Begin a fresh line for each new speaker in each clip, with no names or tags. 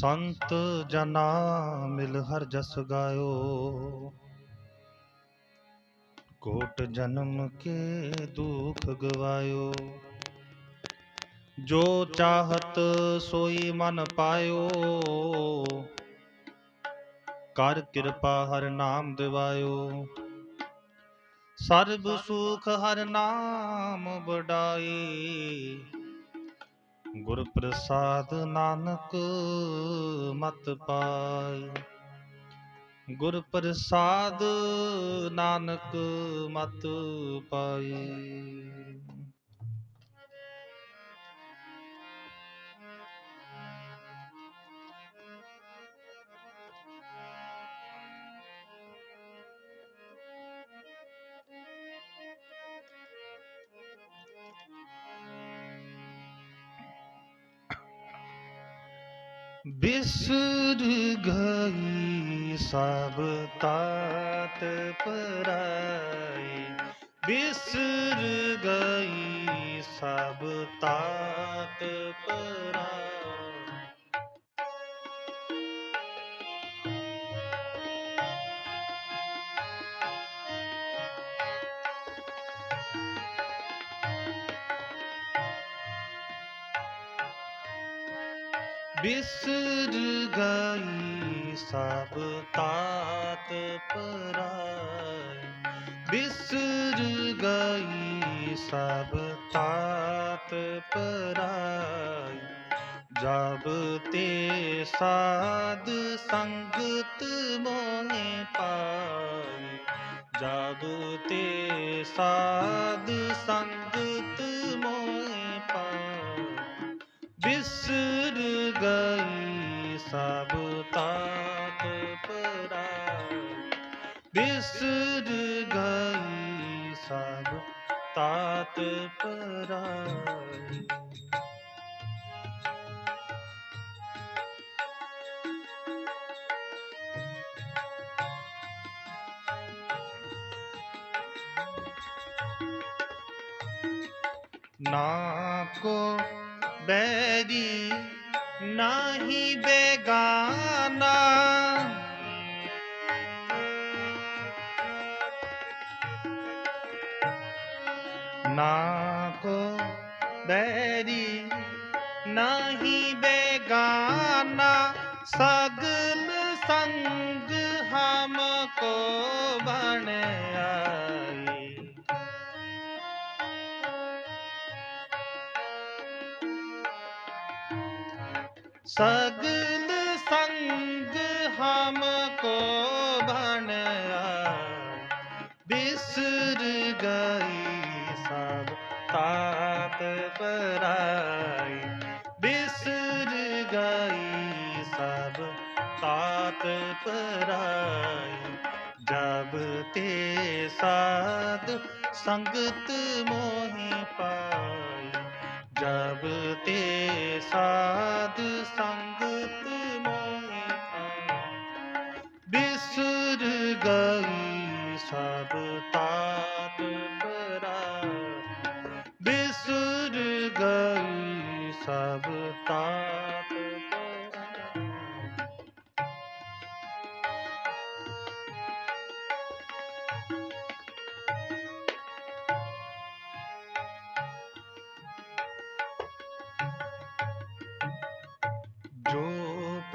ਸੰਤ ਜਨਾ ਮਿਲ ਹਰ ਜਸ ਗਾਇਓ। ਕੋਟ ਜਨਮ ਕੇ ਦੁਖ ਗਵਾਇਓ। ਜੋ ਚਾਹਤ ਸੋਈ ਮਨ ਪਾਇਓ, ਕਰ ਕਿਰਪਾ ਹਰ ਨਾਮ ਦਿਵਾਇਓ। ਸਰਬ ਸੁਖ ਹਰ ਨਾਮ ਵਡਾਈ ਗੁਰ ਪ੍ਰਸਾਦ ਨਾਨਕ ਮਤ ਪਾਈ ਗੁਰ ਪ੍ਰਸਾਦ ਨਾਨਕ ਮਤ ਪਾਈ ਬਿਸਰ ਗਈ ਸਭ ਤਾਤ ਪਰਾਈ ਬਿਸਰ ਗਈ ਸਭ ਤਾਤ ਪਰਾਈ बिसर गई सब तात पराई। बिसर गई सब तात पराई। जब ते साध संगत मोहे पाई। जब ते साध संग बिसर गई सब तात पराई। ना को बैरी ना ही बेगाना। ना को बैरी नाही बेगाना सगल संग हमको बन आई सगल संग हमको बनया बिसर गई पराई जब ते साध संगत मोहि पाई जब ते साध संगत मोहि पाई बिसर गई सब तात पराई बिसर गई सब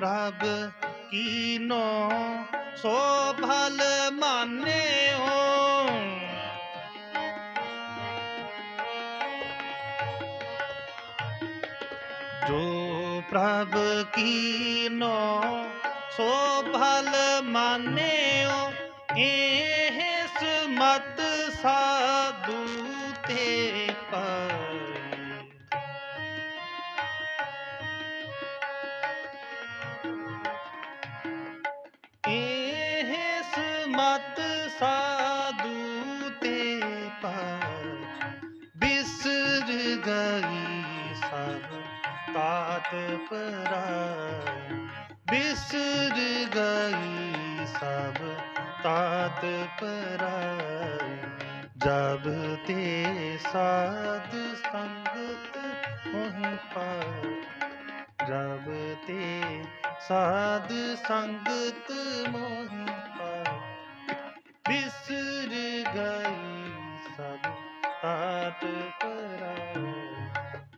प्रभ कीनो, सो भल माने हो जो प्रभ कीनो, सो भल माने हो एहस मत साधु मत साधु ते पर। बिसर गई सब तात पर बिसर गई सब तात पर जब ते साध संगत वहीं पर। जब ते साध संगत मोह बिसर गई सब हाथ पर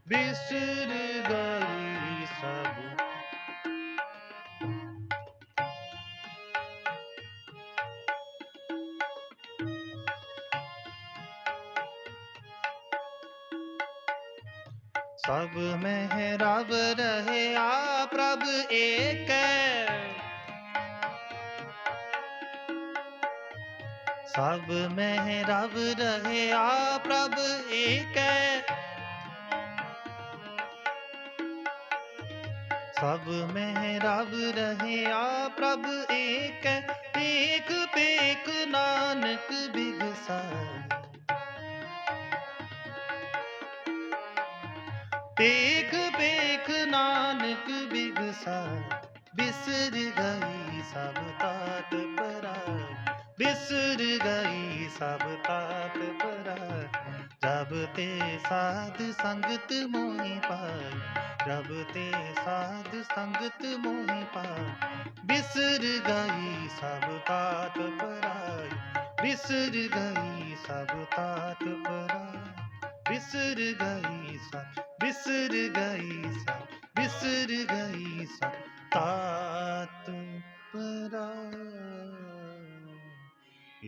बिसर गई सब। सब मेहराब रहे आ प्रभ एक। सब में रब रहे आ प्रभ एक है। सब में रब रहे आ प्रभ एक है। एक पेक नानक बिगसा एक पेक नानक बिगसा बिसर गई सब तात परा सुर गई सब तात परा। जब ते साध संगत मोहि पाई जब ते साध संगत मोहि पाई बिसर गई सब तात पराई बिसर गई सब तात पराई बिसर गई सब बिसर गई सब बिसर गई सब तात परा।